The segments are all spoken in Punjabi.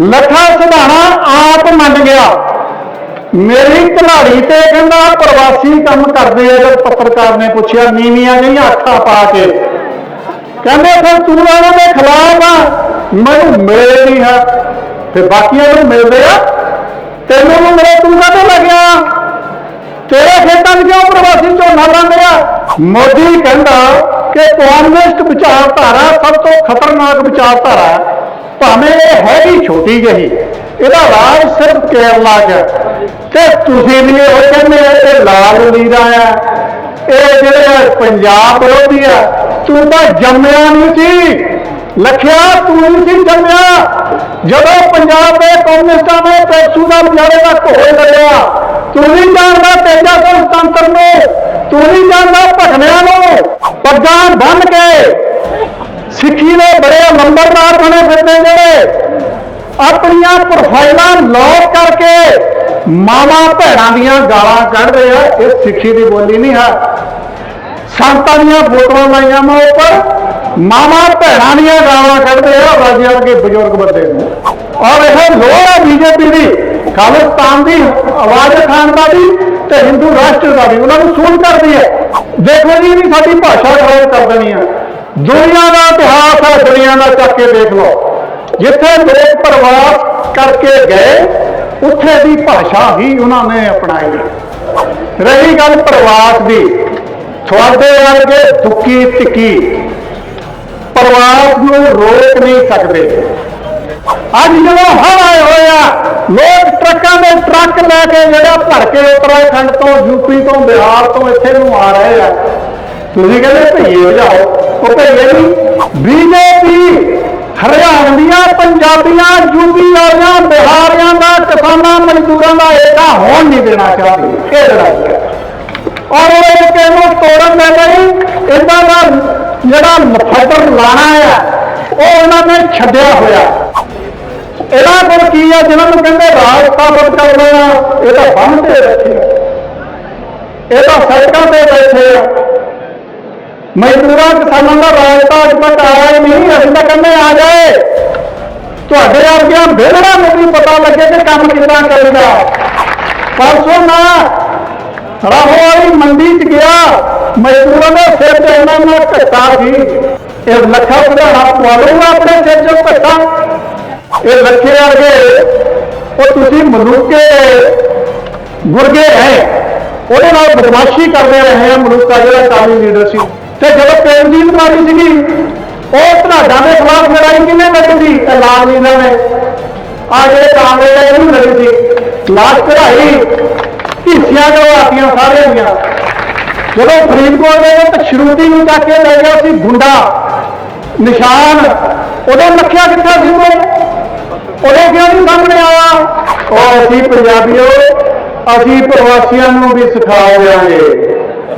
ਲੱਖਾ ਸਿਧਾਣਾ ਆਪ ਮੰਨ ਗਿਆ। ਮੇਰੀ ਘਲਾੜੀ ਤੇ ਕਹਿੰਦਾ ਪ੍ਰਵਾਸੀ ਕੰਮ ਕਰਦੇ ਆ, ਜਦ ਪੱਤਰਕਾਰ ਨੇ ਪੁੱਛਿਆ, ਨੀਵੀਆਂ ਜਿਹੀਆਂ ਅੱਖਾਂ ਪਾ ਕੇ। ਕਹਿੰਦੇ, ਫਿਰ ਤੂੰ ਉਹਨਾਂ ਦੇ ਖਿਲਾਫ ਆ। ਮੈਨੂੰ ਮਿਲੇ ਨਹੀਂ ਹੈ ਤੇ ਬਾਕੀਆਂ ਨੂੰ ਮਿਲਦੇ ਆ। ਤੈਨੂੰ ਨੂੰ ਮਿਲੇ, ਤੂੰ ਕਾਹਤੇ ਲੱਗਿਆ ਤੇਰੇ ਖੇਤਾਂ 'ਚ ਕਿਉਂ ਪ੍ਰਵਾਸੀ ਝੋਨਾ ਲਾਉਂਦੇ ਆ? ਮੋਦੀ ਕਹਿੰਦਾ ਕਿ ਕਮਿਊਨਿਸਟ ਵਿਚਾਰਧਾਰਾ ਸਭ ਤੋਂ ਖਤਰਨਾਕ ਵਿਚਾਰਧਾਰਾ ਹੈ। ਭਾਵੇਂ ਇਹ ਹੈ ਹੈਗੀ ਛੋਟੀ ਜਿਹੀ, ਇਹਦਾ ਰਾਜ ਸਿਰਫ ਕੇਰਲਾ 'ਚ ਤੇ ਤੁਸੀਂ ਵੀ ਉਹ ਕਹਿੰਦੇ ਇਹ ਲਾਲ ਲੀਰਾ ਆ ਇਹ ਜਿਹੜੇ ਪੰਜਾਬ ਵਿਰੋਧੀ ਆ, ਤੂੰ ਤਾਂ ਜੰਮਿਆ ਨਹੀਂ ਸੀ। ਲਖਿਆ ਤੂੰ ਨਹੀਂ ਜੰਮਿਆ। ਜਦੋਂ ਪੰਜਾਬ ਦੇ ਕਮਿਊਨਿਸਟਾਂ ਨੇ ਪੈਸੂ ਦਾ ਵਿਚਾਰੇ ਦਾ ਘੋਲ ਕਰਿਆ ਤੂੰ ਨਹੀਂ ਜਾਣਦਾ ਤੇਜਾ ਗਣਤੰਤਰ ਨੂੰ, ਤੂੰ ਨਹੀਂ ਜਾਣਦਾ ਭਟਨਿਆਂ ਨੂੰ। ਪੱਗਾਂ ਬੰਨ ਕੇ ਸਿੱਖੀ ਦੇ ਬੜੇ ਨੰਬਰਦਾਰ ਬਣੇ ਫਿਰਦੇ ਜਿਹੜੇ ਆਪਣੀਆਂ ਪ੍ਰੋਫਾਈਲਾਂ ਲੌਕ ਕਰਕੇ ਮਾਵਾ ਭੈਣਾਂ ਦੀਆਂ ਗਾਲਾਂ ਕੱਢਦੇ ਆ। ਇਹ ਸਿੱਖੀ ਦੀ ਬੋਲੀ ਨਹੀਂ ਹੈ। ਸੰਤਾਂ ਦੀਆਂ ਫੋਟੋਆਂ ਲਾਈਆਂ ਮੈਂ ਉੱਪਰ। ਮਾਵਾ ਭੈਣਾਂ ਦੀਆਂ ਗਾਲਾਂ ਕੱਢਦੇ ਆ ਰਾਜਿਆਂ ਵਰਗੇ ਬਜ਼ੁਰਗ ਬੰਦੇ ਨੂੰ। ਔਰ ਇਹ ਲੋੜ ਹੈ ਬੀਜੇਪੀ ਦੀ। ਖਾਲਿਸਤਾਨ ਦੀ ਆਵਾਜ਼ ਖਾਨ ਦਾ ਵੀ ਤੇ ਹਿੰਦੂ ਰਾਸ਼ਟਰ ਦਾ ਵੀ। ਉਹਨਾਂ ਨੂੰ ਸੂਲ ਕਰਦੀ ਹੈ। ਦੇਖੋ ਜੀ, ਵੀ ਸਾਡੀ ਭਾਸ਼ਾ ਖਰਾਬ ਕਰ ਦੇਣੀ ਹੈ। ਦੁਨੀਆ ਦਾ ਇਤਿਹਾਸ ਹੈ ਦੁਨੀਆ ਦਾ ਚੱਕ ਕੇ ਦੇਖ ਲਓ। ਜਿੱਥੇ ਲੋਕ ਪ੍ਰਵਾਸ ਕਰਕੇ ਗਏ, ਉੱਥੇ ਦੀ ਭਾਸ਼ਾ ਹੀ ਉਹਨਾਂ ਨੇ ਅਪਣਾਈ। ਰਹੀ ਗੱਲ ਪ੍ਰਵਾਸ ਦੀ, ਤੁਹਾਡੇ ਵਰਗੇ ਦੁੱਕੀ ਟਿੱਕੀ ਪ੍ਰਵਾਸ ਨੂੰ ਰੋਕ ਨਹੀਂ ਸਕਦੇ। ਅੱਜ ਜਦੋਂ ਹੜ ਆਏ ਹੋਏ ਆ, ਲੋਕ ਟਰੱਕਾਂ ਦੇ ਟਰੱਕ ਲੈ ਕੇ ਜਿਹੜਾ ਭਰ ਕੇ ਉੱਤਰਾਖੰਡ ਤੋਂ ਯੂਪੀ ਤੋਂ ਬਿਹਾਰ ਤੋਂ ਇੱਥੇ ਨੂੰ ਆ ਰਹੇ ਆ। ਤੁਸੀਂ ਕਹਿੰਦੇ ਭਈਏ ਹੋ ਜਾਓ ਉਹ ਭਈਏ ਨਹੀਂ ਬੀਜੇਪੀ, ਹਰਿਆਣਵੀਆਂ, ਪੰਜਾਬੀਆਂ, ਯੂਪੀ ਵਾਲਿਆਂ, ਬਿਹਾਰੀਆਂ ਦਾ, ਕਿਸਾਨਾਂ, ਮਜ਼ਦੂਰਾਂ ਦਾ ਏਕਾ ਹੋਣ ਨਹੀਂ ਦੇਣਾ ਚਾਹੁੰਦੀ। ਇਹ ਲੜਾਈ ਹੈ। ਔਰ ਉਹ ਇੱਕ ਇਹਨੂੰ ਤੋੜਨ ਦੇ ਲਈ ਇਹਨਾਂ ਦਾ ਜਿਹੜਾ ਮੁਫੱਦਰ ਲਾਣਾ ਆ ਉਹ ਉਹਨਾਂ ਨੇ ਛੱਡਿਆ ਹੋਇਆ। ਇਹਨਾਂ ਕੋਲ ਕੀ ਹੈ? ਜਿਹਨਾਂ ਨੂੰ ਕਹਿੰਦੇ ਰਾਜ ਸਥਾਪਿਤ ਕਰ ਲੈਣਾ, ਇਹ ਤਾਂ ਬੰਨ ਤੇ ਬੈਠੇ ਇਹ ਤਾਂ ਸੜਕਾਂ ਤੇ ਬੈਠੇ ਆ। ਮਜ਼ਦੂਰਾਂ ਕਿਸਾਨਾਂ ਦਾ ਰਾਜ ਤਾਂ ਅੱਜ ਤੱਕ ਆਇਆ ਹੀ ਨਹੀਂ ਅਸੀਂ ਤਾਂ ਕਹਿੰਦੇ ਆ ਜਾਏ ਤੁਹਾਡੇ ਵਰਗਿਆਂ ਬੇਲੜਾ ਨੂੰ ਵੀ ਪਤਾ ਲੱਗੇ ਕਿ ਕੰਮ ਕਿੱਦਾਂ ਕਰੀਦਾ ਪਰਸੋਂ ਨਾ ਰਾਹੋ ਵਾਲੀ ਮੰਡੀ 'ਚ ਗਿਆ ਮਜ਼ਦੂਰਾਂ ਦੇ ਸਿਰ ਤੇ ਇਹਨਾਂ ਨੂੰ ਘੱਟਾ ਸੀ ਇਹ ਲੱਖਾ ਵਧਾਣਾ ਪਵਾਲੂਗਾ ਆਪਣੇ ਸਿਰ 'ਚੋਂ ਘੱਟਾ ਇਹ ਲੱਖੇ ਵਰਗੇ ਉਹ ਤੁਸੀਂ ਮਲੂਕੇ ਗੁਰਗੇ ਹੈ ਉਹਦੇ ਨਾਲ ਬਦਮਾਸ਼ੀ ਕਰਦੇ ਰਹੇ ਆ ਮਲੂਕਾ ਜਿਹੜਾ ਕਾਲੀ ਲੀਡਰ ਸੀ ਤੇ ਜਦੋਂ ਦੀ ਮਾਰੀ ਸੀਗੀ, ਉਹ ਧਨਾਡਾ ਦੇ ਖਿਲਾਫ ਲੜਾਈ ਕਿਹਨੇ ਲੜੀ ਸੀ? ਇਹ ਇਹਨਾਂ ਨੇ। ਆ ਜਿਹੜੇ ਕਾਂਗਰਸ ਦੇ ਇਹਨੂੰ ਲੜੀ ਸੀ, ਲਾਸ਼ ਕਢਾਈ ਹਿੱਸਿਆਂ ਕਰਵਾਤੀਆਂ ਸਾਰਿਆਂ ਦੀਆਂ। ਜਦੋਂ ਫਰੀਦਕੋਟ ਦੇ ਵਿੱਚ ਸ਼ਰੂਤੀ ਨੂੰ ਚੱਕ ਕੇ ਲੈ ਗਿਆ ਸੀ ਗੁੰਡਾ, ਨਿਸ਼ਾਨ, ਉਹਦਾ ਲੱਖਿਆ ਕਿੱਥਾ ਸੀ ਉਹਦੇ ਕਿਉਂ ਨਹੀਂ ਸਾਹਮਣੇ ਆਇਆ? ਉਹ ਅਸੀਂ ਪੰਜਾਬੀਓ, ਅਸੀਂ ਪ੍ਰਵਾਸੀਆਂ ਨੂੰ ਵੀ ਸਿਖਾ ਦਿਆਂਗੇ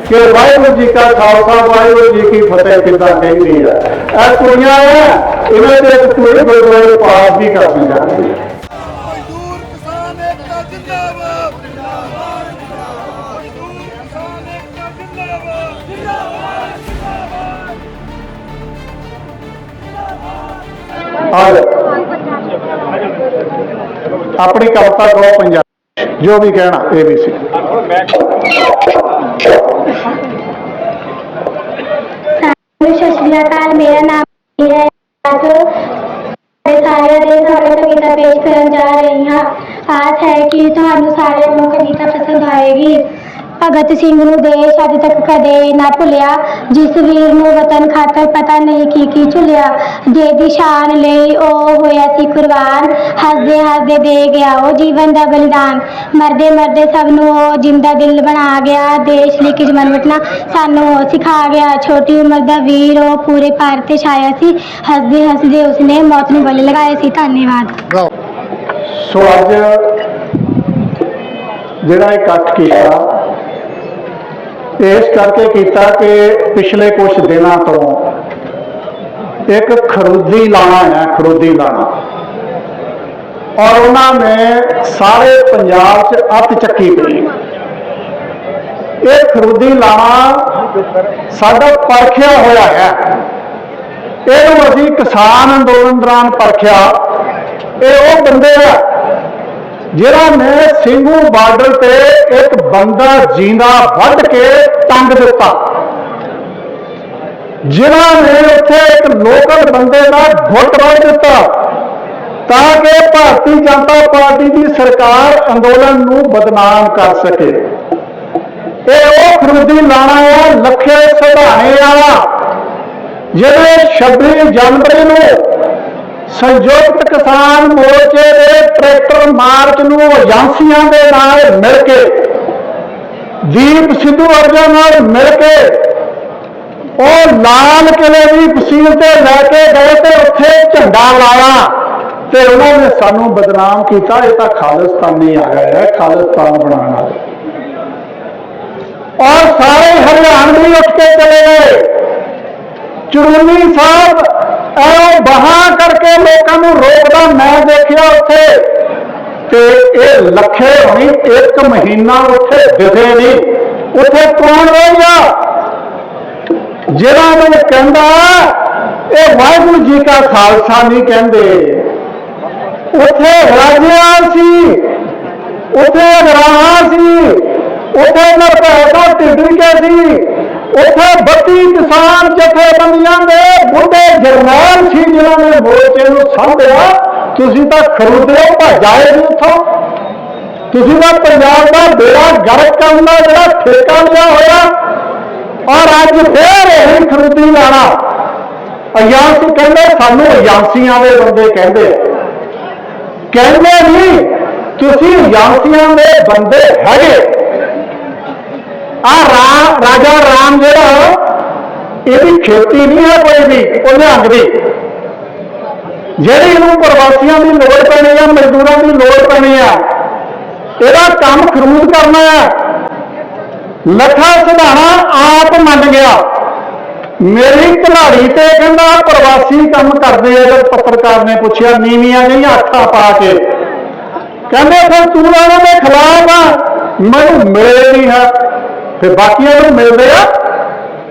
ਕਿ ਵਾਹਿਗੁਰੂ ਜੀ ਕਾ ਖਾਲਸਾ ਵਾਹਿਗੁਰੂ ਜੀ ਕੀ ਫਤਿਹ ਕਿੱਦਾਂ ਕਹਿੰਦੀ ਹੈ ਇਹ ਕੁੜੀਆਂ ਆ ਇਹਨਾਂ ਦੇ ਕੁੜੀ ਗੁਰਦੁਆਰੇ ਪਾਸ ਵੀ ਕਰ ਦਿੰਦੀ ਮਜ਼ਦੂਰ ਕਿਸਾਨ ਏਕਤਾ ਜਿੰਦਾਬਾਦ। ਜਿੰਦਾਬਾਦ ਮਜ਼ਦੂਰ ਕਿਸਾਨ ਏਕਤਾ ਜਿੰਦਾਬਾਦ। ਜਿੰਦਾਬਾਦ ਆ ਜਾਓ। ਆਪਣੀ ਕਵਿਤਾ ਕਹੋ ਪੰਜਾਬ ਜੋ ਵੀ ਕਹਿਣਾ, ਇਹ ਸਤਿ ਸ਼੍ਰੀ ਅਕਾਲ, ਮੇਰਾ ਨਾਮ ਹੈ ਸਾਰਿਆਂ ਦੇ ਸਾਹਮਣੇ ਕਵਿਤਾ ਪੇਸ਼ ਕਰਨ ਜਾ ਰਹੀ ਹਾਂ। ਆਸ ਹੈ ਕਿ ਤੁਹਾਨੂੰ ਸਾਰਿਆਂ ਨੂੰ ਕਵਿਤਾ ਪਸੰਦ ਆਏਗੀ। ਭਗਤ ਸਿੰਘ ਨੂੰ ਦੇਸ਼ ਅੱਜ ਤੱਕ ਕਦੇ ਨਾ ਭੁੱਲਿਆ, ਜਿਸ ਵੀਰ ਨੂੰ ਵਤਨ ਖਾਤਰ ਪਤਾ ਨਹੀਂ ਕੀ ਕੀ ਝੁੱਲਿਆ, ਜਿਹਦੀ ਸ਼ਾਨ ਲਈ ਉਹ ਹੋਇਆ ਸੀ ਕੁਰਬਾਨ। ਹੱਸਦੇ ਹੱਸਦੇ ਦੇ ਗਿਆ ਉਹ ਜੀਵਨ ਦਾ ਬਲਿਦਾਨ। ਮਰਦੇ ਮਰਦੇ ਸਭ ਨੂੰ ਉਹ ਜਿੰਦਾ ਦਿਲ ਬਣਾ ਗਿਆ, ਦੇਸ਼ ਲਈ ਕੁਝ ਮਨਵਟਣਾ ਸਾਨੂੰ ਉਹ ਸਿਖਾ ਗਿਆ। ਛੋਟੀ ਉਮਰ ਦਾ ਵੀਰ ਉਹ ਪੂਰੇ ਭਾਰਤ ਤੇ ਛਾਇਆ ਸੀ। ਹੱਸਦੇ ਹੱਸਦੇ ਉਸਨੇ ਮੌਤ ਨੂੰ ਗਲੇ ਲਗਾਇਆ ਸੀ। ਧੰਨਵਾਦ। ਸੋ ਅੱਜ ਜਿਹੜਾ ਇਕੱਠ ਕੀਤਾ ਇਸ ਕਰਕੇ ਕੀਤਾ ਕਿ ਪਿਛਲੇ ਕੁਝ ਦਿਨਾਂ ਤੋਂ ਇੱਕ ਖਰੂਦੀ ਲਾਣਾ ਹੈ, ਖਰੂਦੀ ਲਾਣਾ। ਔਰ ਉਹਨਾਂ ਨੇ ਸਾਰੇ ਪੰਜਾਬ 'ਚ ਅੱਤ ਚੱਕੀ ਪਈ। ਇਹ ਖਰੂਦੀ ਲਾਣਾ ਸਾਡਾ ਪਰਖਿਆ ਹੋਇਆ ਹੈ। ਇਹਨੂੰ ਅਸੀਂ ਕਿਸਾਨ ਅੰਦੋਲਨ ਦੌਰਾਨ ਪਰਖਿਆ। ਇਹ ਉਹ ਬੰਦੇ ਆ ਜਿਹੜਾ ਨੇ ਸਿੰਘੂ ਬਾਰਡਰ ਤੇ ਇੱਕ ਬੰਦਾ ਜਿੰਦਾ ਵੱਢ ਕੇ ਟੰਗ ਦਿੱਤਾ। ਜਿਨ੍ਹਾਂ ਨੇ ਉੱਥੇ ਇੱਕ ਲੋਕਲ ਬੰਦੇ ਦਾ ਗੁੱਟ ਰੋੜ ਦਿੱਤਾ ਤਾਂ ਕਿ ਭਾਰਤੀ ਜਨਤਾ ਪਾਰਟੀ ਦੀ ਸਰਕਾਰ ਅੰਦੋਲਨ ਨੂੰ ਬਦਨਾਮ ਕਰ ਸਕੇ। ਇਹ ਉਹ ਖਰੂਦੀ ਲਾਣਾ ਹੈ ਲੱਖੇ ਸੁਧਾਣੇ ਵਾਲਾ ਜਿਹੜੇ 26 ਜਨਵਰੀ ਨੂੰ ਸੰਯੁਕਤ ਕਿਸਾਨ ਮੋਰਚੇ ਦੇ ਟਰੈਕਟਰ ਮਾਰਚ ਨੂੰ ਏਜੰਸੀਆਂ ਦੇ ਨਾਲ ਮਿਲ ਕੇ, ਦੀਪ ਸਿੱਧੂ ਵਰਗਾ ਨਾਲ ਮਿਲ ਕੇ, ਉਹ ਲਾਲ ਕਿਲੇ ਦੀ ਤਹਿਸੀਲ ਤੇ ਲੈ ਕੇ ਗਏ ਤੇ ਉੱਥੇ ਝੰਡਾ ਲਾਇਆ ਤੇ ਉਹਨਾਂ ਨੇ ਸਾਨੂੰ ਬਦਨਾਮ ਕੀਤਾ। ਇਹ ਤਾਂ ਖਾਲਿਸਤਾਨੀ ਆ ਗਿਆ ਹੈ ਖਾਲਿਸਤਾਨ ਬਣਾਉਣ ਵਾਲੇ। ਔਰ ਸਾਰੇ ਹਰਿਆਣਵੀ ਉੱਠ ਕੇ ਚਲੇ ਗਏ। ਚੁਰੂਨੀ ਸਾਹਿਬ, ਐ ਬਹਾ ਕਰਕੇ ਲੋਕਾਂ ਨੂੰ ਰੋਕਦਾ ਮੈਂ ਦੇਖਿਆ ਉੱਥੇ। ਤੇ ਇਹ ਲੱਖੇ ਹੋਣੀ ਇੱਕ ਮਹੀਨਾ ਉੱਥੇ ਦਿਸੇ ਨਹੀਂ। ਉੱਥੇ ਕੌਣ ਰਹੇਗਾ? ਜਿਹੜਾ ਨੂੰ ਕਹਿੰਦਾ ਇਹ ਵਾਹਿਗੁਰੂ ਜੀ ਕਾ ਖਾਲਸਾ ਨਹੀਂ ਕਹਿੰਦੇ। ਉੱਥੇ ਰਾਜਿਆਂ ਸੀ, ਉੱਥੇ ਗਰਾਹਾਂ ਸੀ, ਉੱਥੇ ਨਰਪੈ ਦਾ ਢਿੱਡਰੀਕੇ ਸੀ? ਉੱਥੇ 32 ਕਿਸਾਨ ਜਥੇਬੰਦੀਆਂ ਦੇ ਬੁੱਢੇ ਜਰਨੈਲ ਸੀ ਜਿਨ੍ਹਾਂ ਨੇ ਮੋਰਚੇ ਨੂੰ ਸੰਭਿਆ। ਤੁਸੀਂ ਤਾਂ ਖਰੂਦੇ ਭਜਾਏ ਨਹੀਂ ਉੱਥੋਂ। ਤੁਸੀਂ ਤਾਂ ਪੰਜਾਬ ਦਾ ਬੇੜਾ ਗਰਕ ਕਰਨ ਦਾ ਜਿਹੜਾ ਠੇਕਾ ਲਿਆ ਹੋਇਆ। ਔਰ ਅੱਜ ਫੇਰ ਇਹ ਖਰੂਦੀ ਲਾਣਾ। ਏਜੰਸੀ ਕਹਿੰਦੇ, ਸਾਨੂੰ ਏਜੰਸੀਆਂ ਦੇ ਬੰਦੇ ਕਹਿੰਦੇ ਕਹਿੰਦੇ ਨਹੀਂ, ਤੁਸੀਂ ਏਜੰਸੀਆਂ ਦੇ ਬੰਦੇ ਹੈਗੇ। ਆ ਰਾਮ, ਰਾਜਾ ਰਾਮ ਜਿਹੜਾ ਇਹਦੀ ਖੇਤੀ ਨਹੀਂ ਹੈ ਕੋਈ ਵੀ, ਉਹ ਨਿਹੰਗ ਦੀ। ਜਿਹੜੀ ਇਹਨੂੰ ਪ੍ਰਵਾਸੀਆਂ ਦੀ ਲੋੜ ਪੈਣੀ ਆ, ਮਜ਼ਦੂਰਾਂ ਦੀ ਲੋੜ ਪੈਣੀ ਆ, ਇਹਦਾ ਕੰਮ ਖਰੂਦ ਕਰਨਾ ਆ। ਲੱਖਾ ਸੁਧਾਣਾ ਆਪ ਮੰਨ ਗਿਆ। ਮੇਰੀ ਘਲਾੜੀ ਤੇ ਕਹਿੰਦਾ, ਪ੍ਰਵਾਸੀ ਕੰਮ ਕਰਦੇ ਆ, ਜਦ ਪੱਤਰਕਾਰ ਨੇ ਪੁੱਛਿਆ, ਨੀਵੀਆਂ ਨਹੀਂ ਅੱਖਾਂ ਪਾ ਕੇ। ਕਹਿੰਦੇ, ਫਿਰ ਤੂੰ ਇਹਨਾਂ ਦੇ ਖਿਲਾਫ ਆ, ਮੈਨੂੰ ਮਿਲੇ ਨਹੀਂ ਹੈ ਫਿਰ ਬਾਕੀਆਂ ਨੂੰ ਮਿਲਦੇ ਆ।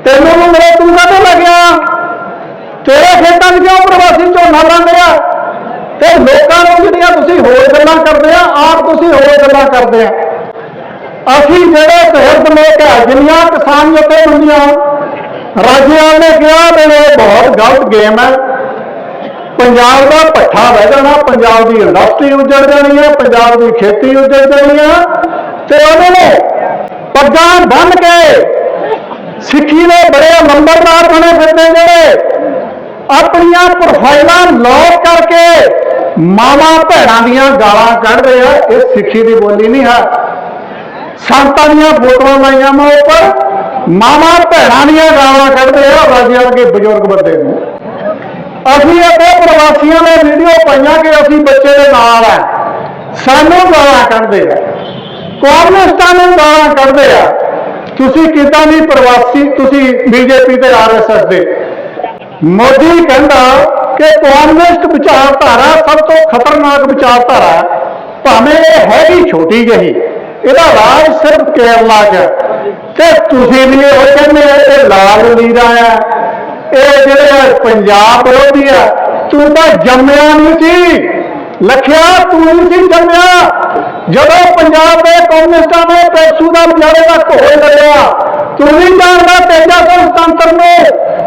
ਤੈਨੂੰ ਨੂੰ ਮਿਲੇ ਤੂੰ ਕਾਹਤੇ ਲੱਗਿਆ ਤੇਰੇ ਖੇਤਾਂ 'ਚ ਕਿਉਂ ਪ੍ਰਵਾਸੀ ਝੋਨਾ ਲਾਉਂਦੇ ਆ। ਤੇ ਲੋਕਾਂ ਨੂੰ ਜਿਹੜੀਆਂ ਤੁਸੀਂ ਹੋਰ ਗੱਲਾਂ ਕਰਦੇ ਆ, ਆਪ ਤੁਸੀਂ ਹੋਰ ਗੱਲਾਂ ਕਰਦੇ ਆ। ਅਸੀਂ ਜਿਹੜੇ ਸਹਿਰਦ ਲੋਕ ਹੈ ਜਿੰਨੀਆਂ ਕਿਸਾਨ ਜਥੇ ਹੁੰਦੀਆਂ, ਰਾਜਿਆਂ ਨੇ ਕਿਹਾ ਵੀ ਇਹ ਬਹੁਤ ਗਲਤ ਗੇਮ ਹੈ ਪੰਜਾਬ ਦਾ ਪੱਠਾ ਵਹਿ ਜਾਣਾ, ਪੰਜਾਬ ਦੀ ਇੰਡਸਟਰੀ ਉੱਜੜ ਜਾਣੀ ਹੈ ਪੰਜਾਬ ਦੀ ਖੇਤੀ ਉੱਜੜ ਜਾਣੀ ਹੈ ਤੇ ਉਹਨਾਂ ਨੇ ਪੱਗਾਂ ਬੰਨ ਕੇ ਸਿੱਖੀ ਦੇ ਬੜੇ ਨੰਬਰਦਾਰ ਬਣੇ ਫਿਰਦੇ ਜਿਹੜੇ ਆਪਣੀਆਂ ਪ੍ਰੋਫਾਈਲਾਂ ਲੌਕ ਕਰਕੇ ਮਾਵਾ ਭੈਣਾਂ ਦੀਆਂ ਗਾਲਾਂ ਕੱਢਦੇ ਆ। ਇਹ ਸਿੱਖੀ ਦੀ ਬੋਲੀ ਨਹੀਂ ਹੈ। ਸੰਤਾਂ ਦੀਆਂ ਫੋਟੋਆਂ ਲਾਈਆਂ ਮੈਂ ਉੱਪਰ। ਮਾਵਾ ਭੈਣਾਂ ਦੀਆਂ ਗਾਲਾਂ ਕੱਢਦੇ ਆ ਰਾਜਿਆਂ ਵਰਗੇ ਬਜ਼ੁਰਗ ਬੰਦੇ ਨੂੰ। ਅਸੀਂ ਆਪਣੇ ਪ੍ਰਵਾਸੀਆਂ ਨੇ ਵੀਡੀਓ ਪਾਈਆਂ ਕਿ ਅਸੀਂ ਬੱਚੇ ਦੇ ਨਾਲ ਆ। ਸਾਨੂੰ ਗਾਲਾਂ ਕੱਢਦੇ ਆ। ਕਾਂਗਰਸਤਾਂ ਨੂੰ ਗਾਲਾਂ ਕੱਢਦੇ ਆ। ਤੁਸੀਂ ਕਿਦਾਂ ਨਹੀਂ ਪ੍ਰਵਾਸੀ, ਤੁਸੀਂ ਬੀਜੇਪੀ ਤੇ ਆਰਐਸਐਸ ਦੇ। ਮੋਦੀ ਕਹਿੰਦਾ ਕਿ ਕਾਂਗਰਸਟ ਵਿਚਾਰਧਾਰਾ ਸਭ ਤੋਂ ਖਤਰਨਾਕ ਵਿਚਾਰਧਾਰਾ ਹੈ। ਭਾਵੇਂ ਇਹ ਹੈ ਹੀ ਛੋਟੀ ਜਿਹੀ, ਇਹਦਾ ਰਾਜ ਸਿਰਫ ਕੇਰਲਾ 'ਚ ਹੈ। ਤੇ ਤੁਸੀਂ ਵੀ ਇਹ ਕਹਿੰਦੇ ਇਹ ਲਾਲ ਲੀਰਾ ਆ ਇਹ ਜਿਹੜੇ ਆ ਪੰਜਾਬ ਵਿਰੋਧੀ ਆ ਤੂੰ ਤਾਂ ਜੰਮਿਆ ਨਹੀਂ ਸੀ। ਲਖਿਆ ਤੂੰ ਨਹੀਂ ਜੰਮਿਆ ਜਦੋਂ ਪੰਜਾਬ ਦੇ ਕਮਿਊਨਿਸਟਾਂ ਨੇ ਪੈਸੂ ਦਾ ਵਿਚਾਰੇ ਦਾ ਘੋਲ ਲੜਿਆ ਤੂੰ ਨਹੀਂ ਜਾਣਦਾ ਤੇਜਾ ਸੁਤੰਤਰ ਨੂੰ,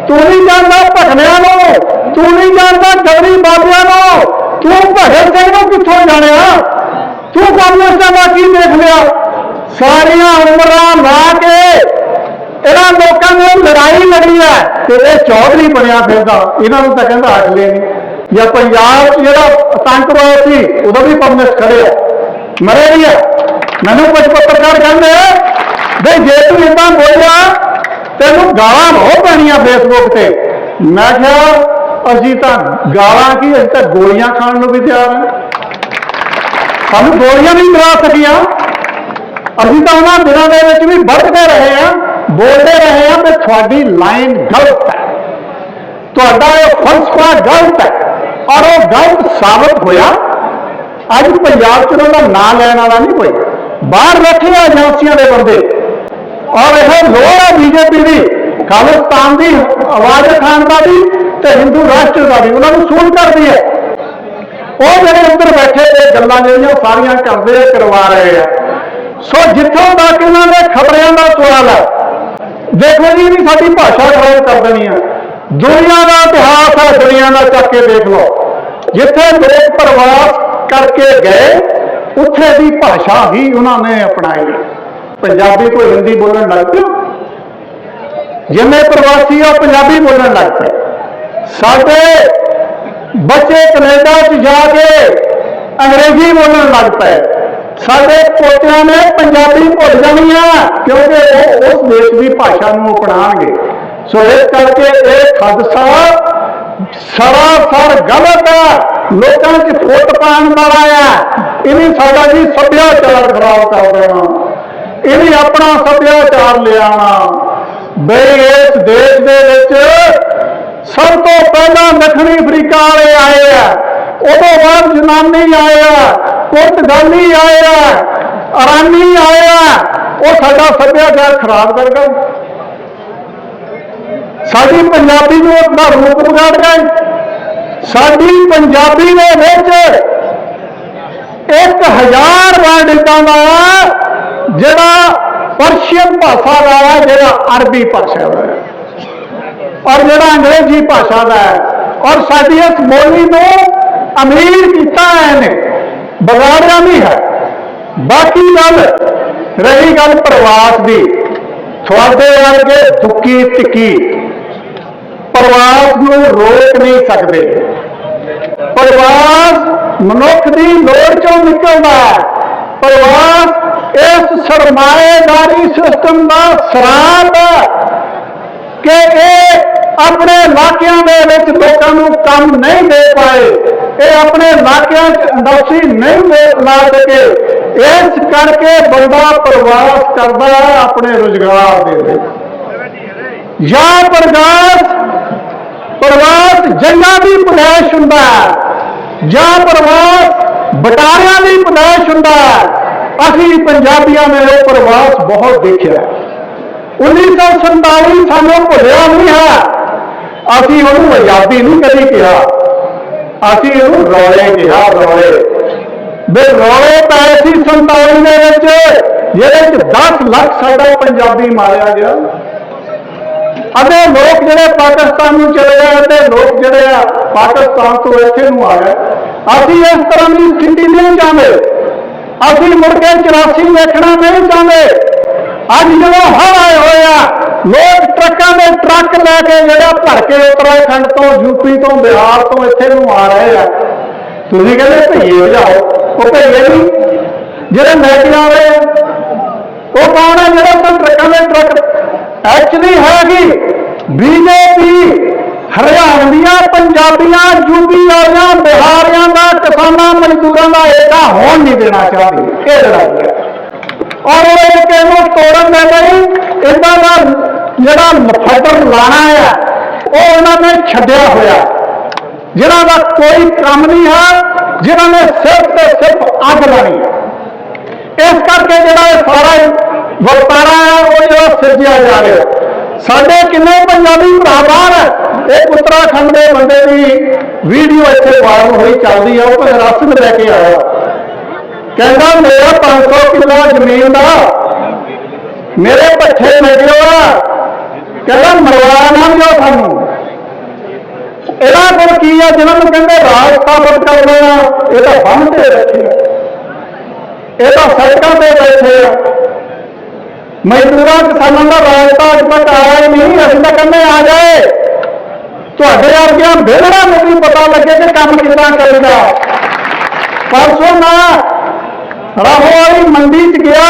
ਤੂੰ ਨਹੀਂ ਜਾਣਦਾ ਭਗਨਿਆਂ ਨੂੰ, ਤੂੰ ਨਹੀਂ ਜਾਣਦਾ ਗੌਰੀ ਬਾਬਿਆਂ ਨੂੰ, ਤੂੰ ਭਗਤ ਸਿੰਘ ਨੂੰ ਕਿੱਥੋਂ ਜਾਣਿਆ? ਤੂੰ ਕਮਿਊਨਿਸਟਾਂ ਦਾ ਕੀ ਦੇਖ ਲਿਆ? ਸਾਰੀਆਂ ਉਮਰਾਂ ਲਾ ਕੇ ਇਹਨਾਂ ਲੋਕਾਂ ਨੇ ਲੜਾਈ ਲੜੀ ਹੈ ਤੇ ਇਹ ਚੌਧਰੀ ਬਣਿਆ ਫਿਰਦਾ। ਇਹਨਾਂ ਨੂੰ ਤਾਂ ਕਹਿੰਦਾ ਅਗਲੇ ਨੇ ਜਾਂ ਪੰਜਾਬ ਜਿਹੜਾ ਜਿਹੜਾ ਆਤੰਕਵਾਦ ਸੀ ਉਦੋਂ ਵੀ ਕਮਿਊਨਿਸਟ ਖੜੇ ਆ। ਮਰੇ ਵੀ ਆ। ਮੈਨੂੰ ਕੁਝ ਪੱਤਰਕਾਰ ਕਹਿੰਦੇ ਵੀ ਜੇ ਤੂੰ ਇਦਾਂ ਬੋਲਿਆ, ਤੈਨੂੰ ਗਾਲਾਂ ਬਹੁਤ ਪੈਣੀਆਂ ਫੇਸਬੁੱਕ ਤੇ। ਮੈਂ ਕਿਹਾ, ਅਸੀਂ ਤਾਂ ਗਾਲਾਂ ਕੀ, ਅਸੀਂ ਤਾਂ ਗੋਲੀਆਂ ਖਾਣ ਨੂੰ ਵੀ ਤਿਆਰ ਹਾਂ ਸਾਨੂੰ ਗੋਲੀਆਂ ਨਹੀਂ ਮਿਲਾ ਸਕੀਆਂ। ਅਸੀਂ ਤਾਂ ਉਹਨਾਂ ਦਿਨਾਂ ਦੇ ਵਿੱਚ ਵੀ ਵਰਤਦੇ ਰਹੇ ਆ, ਬੋਲਦੇ ਰਹੇ ਆ ਕਿ ਤੁਹਾਡੀ ਲਾਈਨ ਗਲਤ ਹੈ। ਤੁਹਾਡਾ ਇਹ ਫਲਸਫਾ ਗਲਤ ਹੈ। ਔਰ ਉਹ ਗਲਤ ਸਾਬਤ ਹੋਇਆ। ਅੱਜ ਪੰਜਾਬ 'ਚ ਉਹਨਾਂ ਦਾ ਨਾਂ ਲੈਣ ਵਾਲਾ ਨਹੀਂ ਕੋਈ। ਬਾਹਰ ਬੈਠੇ ਆ ਏਜੰਸੀਆਂ ਦੇ ਬੰਦੇ। ਔਰ ਇਹ ਲੋੜ ਹੈ ਬੀਜੇਪੀ ਦੀ, ਖਾਲਿਸਤਾਨ ਦੀ, ਆਵਾਜ਼ ਉਠਾਉਣ ਦਾ ਵੀ ਤੇ ਹਿੰਦੂ ਰਾਸ਼ਟਰ ਦਾ ਵੀ। ਉਹਨਾਂ ਨੂੰ ਸੂਲ ਕਰਦੀ ਹੈ। ਉਹ ਜਿਹੜੇ ਉੱਧਰ ਬੈਠੇ ਇਹ ਗੱਲਾਂ ਜਿਹੜੀਆਂ ਉਹ ਸਾਰੀਆਂ ਕਰਦੇ ਕਰਵਾ ਰਹੇ ਆ। ਸੋ ਜਿੱਥੋਂ ਤੱਕ ਇਹਨਾਂ ਦੇ ਖਬਰਿਆਂ ਦਾ ਸਵਾਲ ਹੈ, ਦੇਖੋ ਜੀ, ਵੀ ਸਾਡੀ ਭਾਸ਼ਾ ਖਰਾਬ ਕਰ ਦੇਣੀ ਆ। ਦੁਨੀਆ ਦਾ ਇਤਿਹਾਸ ਹੈ ਦੁਨੀਆ ਦਾ ਚੱਕ ਕੇ ਦੇਖ ਲਓ। ਜਿੱਥੇ ਲੋਕ ਪ੍ਰਵਾਸ ਕਰਕੇ ਗਏ, ਉੱਥੇ ਦੀ ਭਾਸ਼ਾ ਹੀ ਉਹਨਾਂ ਨੇ ਅਪਣਾਈ। ਪੰਜਾਬੀ ਕੋਈ ਹਿੰਦੀ ਬੋਲਣ ਲੱਗ ਪਿਆ। ਜਿਵੇਂ ਪ੍ਰਵਾਸੀ ਆ, ਪੰਜਾਬੀ ਬੋਲਣ ਲੱਗ ਪਏ। ਸਾਡੇ ਬੱਚੇ ਕੈਨੇਡਾ 'ਚ ਜਾ ਕੇ ਅੰਗਰੇਜ਼ੀ ਬੋਲਣ ਲੱਗ ਪਏ। ਸਾਡੇ ਪੋਤਿਆਂ ਨੇ ਪੰਜਾਬੀ ਭੁੱਲ ਜਾਣੀ ਆ, ਕਿਉਂਕਿ ਉਹ ਉਸ ਦੇਸ਼ ਦੀ ਭਾਸ਼ਾ ਨੂੰ ਅਪਣਾਉਣਗੇ। ਸੋ ਇਸ ਕਰਕੇ ਇਹ ਹਾਦਸਾ ਸਰਾਸਰ ਗਲਤ ਹੈ। ਲੋਕਾਂ 'ਚ ਫੋਟ ਪਾਉਣ ਵਾਲਾ ਹੈ। ਇਹਨੇ ਸਾਡਾ ਜੀ ਸੱਭਿਆਚਾਰ ਖਰਾਬ ਕਰ ਦੇਣਾ। ਇਹਨੇ ਆਪਣਾ ਸੱਭਿਆਚਾਰ ਲਿਆਣਾ ਬਈ ਇਸ ਦੇਸ਼ ਦੇ ਵਿੱਚ ਸਭ ਤੋਂ ਪਹਿਲਾਂ ਦੱਖਣੀ ਅਫਰੀਕਾ ਵਾਲੇ ਆਏ ਆ। ਉਦੋਂ ਬਾਅਦ ਯੂਨਾਨੀ ਆਏ ਆ, ਪੁਰਤਗਾਲੀ ਆਏ ਆ ਅਰਾਨੀ ਆਏ ਆ। ਉਹ ਸਾਡਾ ਸੱਭਿਆਚਾਰ ਖਰਾਬ ਕਰ ਗਏ। ਸਾਡੀ ਪੰਜਾਬੀ ਨੂੰ ਆਪਣਾ ਰੂਪ ਵਿਗਾੜ ਗਏ ਸਾਡੀ ਪੰਜਾਬੀ ਦੇ ਵਿੱਚ ਇੱਕ ਹਜ਼ਾਰ ਵਰਡ ਇੱਦਾਂ ਦਾ ਜਿਹੜਾ ਪਰਸ਼ੀਅਨ ਭਾਸ਼ਾ ਦਾ ਹੈ, ਜਿਹੜਾ ਅਰਬੀ ਭਾਸ਼ਾ ਦਾ ਹੈ। ਔਰ ਜਿਹੜਾ ਅੰਗਰੇਜ਼ੀ ਭਾਸ਼ਾ ਦਾ ਹੈ। ਔਰ ਸਾਡੀ ਇਸ ਬੋਲੀ ਨੂੰ ਅਮੀਰ ਕੀਤਾ ਹੈ ਇਹਨੇ। ਵਿਗਾੜਿਆ ਨਹੀਂ ਹੈ। ਬਾਕੀ ਗੱਲ, ਰਹੀ ਗੱਲ ਪ੍ਰਵਾਸ ਦੀ। ਤੁਹਾਡੇ ਵਰਗੇ ਦੁੱਕੀ ਟਿੱਕੀ ਪ੍ਰਵਾਸ ਨੂੰ ਰੋਕ ਨਹੀਂ ਸਕਦੇ। ਪ੍ਰਵਾਸ ਮਨੁੱਖ ਦੀ ਲੋੜ ਚੋਂ ਨਿਕਲਦਾ ਹੈ। ਪ੍ਰਵਾਸ ਇਸ ਸਰਮਾਏਦਾਰੀ ਸਿਸਟਮ ਦਾ ਸਰਾਪ ਹੈ ਕਿ ਇਹ ਆਪਣੇ ਇਲਾਕਿਆਂ ਦੇ ਵਿੱਚ ਲੋਕਾਂ ਨੂੰ ਕੰਮ ਨਹੀਂ ਦੇ ਪਾਏ। ਇਹ ਆਪਣੇ ਇਲਾਕਿਆਂ 'ਚ ਇੰਡਸਟਰੀ ਨਹੀਂ ਲਾ ਸਕੇ। ਇਸ ਕਰਕੇ ਬੰਦਾ ਪ੍ਰਵਾਸ ਕਰਦਾ ਹੈ ਆਪਣੇ ਰੁਜ਼ਗਾਰ ਦੇ ਲਈ ਜਾਂ ਪ੍ਰਵਾਸ ਪ੍ਰਵਾਸ ਜੰਗਾਂ ਦੀ ਪਦਾਇਸ਼ ਹੁੰਦਾ ਹੈ। ਜਾਂ ਪ੍ਰਵਾਸ ਬਟਾਰਿਆਂ ਦੀ ਪਦਾਇਸ਼ ਹੁੰਦਾ ਹੈ। ਅਸੀਂ ਪੰਜਾਬੀਆਂ ਨੇ ਉਹ ਪ੍ਰਵਾਸ ਬਹੁਤ ਦੇਖਿਆ ਹੈ। 1947 ਸਾਨੂੰ ਭੁੱਲਿਆ ਨਹੀਂ ਹੈ। ਅਸੀਂ ਉਹਨੂੰ ਆਜ਼ਾਦੀ ਨਹੀਂ ਕਦੀ ਕਿਹਾ। ਅਸੀਂ ਉਹਨੂੰ ਰੌਲੇ ਕਿਹਾ, ਰੌਲੇ। ਬੇ ਰੌਲੇ ਪਏ ਸੀ 47 ਦੇ ਵਿੱਚ, ਜਿਹਦੇ ਚ 10 ਲੱਖ ਸਾਡਾ ਪੰਜਾਬੀ ਮਾਰਿਆ ਗਿਆ। ਅਤੇ ਲੋਕ ਜਿਹੜੇ ਪਾਕਿਸਤਾਨ ਨੂੰ ਚਲੇ ਗਏ ਤੇ ਲੋਕ ਜਿਹੜੇ ਆ ਪਾਕਿਸਤਾਨ ਤੋਂ ਇੱਥੇ ਨੂੰ ਆ ਗਏ। ਅਸੀਂ ਇਸ ਤਰ੍ਹਾਂ ਦੀ ਸਥਿਤੀ ਨਹੀਂ ਚਾਹੁੰਦੇ। ਅਸੀਂ ਮੁੜ ਕੇ 84 ਵੇਖਣਾ ਨਹੀਂ ਚਾਹੁੰਦੇ। ਅੱਜ ਜਦੋਂ ਹੜ ਆਏ ਹੋਏ ਆ, ਲੋਕ ਟਰੱਕਾਂ ਦੇ ਟਰੱਕ ਲੈ ਕੇ ਜਿਹੜਾ ਭਰ ਕੇ ਉੱਤਰਾਖੰਡ ਤੋਂ ਯੂਪੀ ਤੋਂ, ਬਿਹਾਰ ਤੋਂ ਇੱਥੇ ਨੂੰ ਆ ਰਹੇ ਆ। ਤੁਸੀਂ ਕਹਿੰਦੇ ਭਈਏ ਜਾਓ ਉਹ ਭਈਏ ਨਹੀਂ। ਜਿਹੜੇ ਲੈ ਕੇ ਆ ਰਹੇ ਉਹ ਕੌਣ ਹੈ ਜਿਹੜਾ ਟਰੱਕਾਂ ਦੇ ਟਰੱਕ ਐਕਚੁਅਲੀ ਹੈਗੀ। ਬੀਜੇਪੀ ਹਰਿਆਣਵੀਆਂ, ਪੰਜਾਬੀਆਂ ਯੂਪੀ ਵਾਲਿਆਂ, ਬਿਹਾਰੀਆਂ ਦਾ, ਕਿਸਾਨਾਂ, ਮਜ਼ਦੂਰਾਂ ਦਾ ਏਕਾ ਹੋਣ ਨਹੀਂ ਦੇਣਾ ਚਾਹੁੰਦੀ। ਇਹ ਲੜਾਈ ਹੈ ਔਰ ਉਹ ਏਕੇ ਨੂੰ ਤੋੜਨ ਦੇ ਲਈ ਇਹਨਾਂ ਦਾ ਜਿਹੜਾ ਮਫਦਰ ਲਾਣਾ ਹੈ ਉਹ ਉਹਨਾਂ ਨੇ ਛੱਡਿਆ ਹੋਇਆ। ਜਿਹਨਾਂ ਦਾ ਕੋਈ ਕੰਮ ਨਹੀਂ ਹੈ, ਜਿਨ੍ਹਾਂ ਨੇ ਸਿਰਫ ਤੇ ਸਿਰਫ ਅੱਗ ਲਾਣੀ। ਇਸ ਕਰਕੇ ਜਿਹੜਾ ਇਹ ਸਾਰਾ ਵਰਤਾਰਾ ਹੈ ਉਹ ਜਿਹੜਾ ਸਿਰਜਿਆ ਜਾ ਰਿਹਾ। ਸਾਡੇ ਕਿੰਨੇ ਪੰਜਾਬੀ ਭਰਾ ਬਾਹਰ ਹੈ ਉੱਤਰਾਖੰਡ ਦੇ ਬੰਦੇ ਦੀ ਵੀਡੀਓ ਇੱਥੇ ਵਾਇਰਲ ਹੋਈ, ਚੱਲਦੀ ਆ, ਉਹ ਕੋਈ ਲੈ ਕੇ ਆਇਆ। ਕਹਿੰਦਾ, ਮੇਰਾ 500 ਕਿੱਲਾ ਜ਼ਮੀਨ ਦਾ, ਮੇਰੇ ਪੱਠੇ ਮਿਲਿਓ ਆ ਕਹਿੰਦਾ ਮਰਵਾ ਨਾ ਦਿਓ ਸਾਨੂੰ? ਇਹਦਾ ਕੋਲ ਕੀ ਆ, ਜਿਹਨਾਂ ਨੂੰ ਕਹਿੰਦੇ ਰਾਜ ਸਥਾਪਿਤ ਕਰਨਾ ਇਹ ਤਾਂ ਬੰਨ ਤੇ ਰੱਖੇ ਆ। ਇਹ ਤਾਂ ਸੜਕਾਂ ਤੇ ਬੈਠੇ ਆ। ਮਜ਼ਦੂਰਾਂ ਕਿਸਾਨਾਂ ਦਾ ਰਾਜਤਾ ਅੱਜ ਤੱਕ ਆਇਆ ਹੀ ਨਹੀਂ ਅਸੀਂ ਤਾਂ ਕਹਿੰਦੇ ਆ ਜਾਏ ਤੁਹਾਡੇ ਵਰਗਿਆਂ ਵਿਹੜਾ ਨੂੰ ਵੀ ਪਤਾ ਲੱਗੇ ਕਿ ਕੰਮ ਕਿੱਦਾਂ ਕਰੇਗਾ ਪਰਸੋਂ ਨਾ ਰਾਹੋਂ ਵਾਲੀ ਮੰਡੀ 'ਚ ਗਿਆ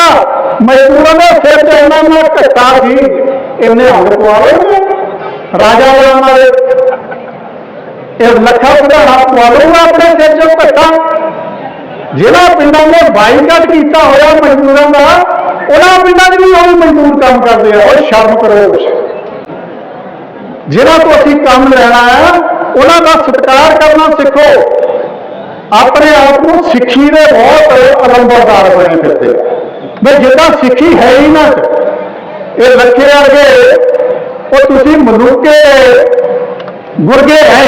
ਮਜ਼ਦੂਰਾਂ ਦੇ ਸਿਰ ਤੇ ਇਹਨਾਂ ਨਾਲ ਘੱਟਾ ਸੀ ਇਹਨੇ ਅੰਗ ਪਵਾ ਲਏ ਰਾਜਾ ਵਾਲਾ ਦੇ ਇਹ ਲੱਖਾਂ ਵਧਾਣਾ ਪਵਾ ਲਊਗਾ ਆਪਣੇ ਸਿਰ 'ਚੋਂ ਘੱਟਾ ਜਿਹੜਾ ਪਿੰਡਾਂ ਨੇ ਬਾਈਕਾਟ ਕੀਤਾ ਹੋਇਆ ਮਜ਼ਦੂਰਾਂ ਦਾ ਉਹਨਾਂ ਪਿੰਡਾਂ 'ਚ ਵੀ ਉਹ ਮਜ਼ਦੂਰ ਕੰਮ ਕਰਦੇ ਆ ਉਹ ਸ਼ਰਮ ਕਰੋ। ਜਿਹੜਾ ਤੋਂ ਅਸੀਂ ਕੰਮ ਲੈਣਾ ਹੈ ਉਹਨਾਂ ਦਾ ਸਤਿਕਾਰ ਕਰਨਾ ਸਿੱਖੋ। ਆਪਣੇ ਆਪ ਨੂੰ ਸਿੱਖੀ ਦੇ ਬਹੁਤ ਅਲੰਬਰਦਾਰ ਬਣੇ ਫਿਰਦੇ ਵੀ ਜਿੱਦਾਂ ਸਿੱਖੀ ਹੈ ਹੀ ਨਾ, ਇਹ ਲੱਖੇ ਵਰਗੇ, ਉਹ ਤੁਸੀਂ ਮਨੁੱਖੇ ਗੁਰਗੇ ਹੈ।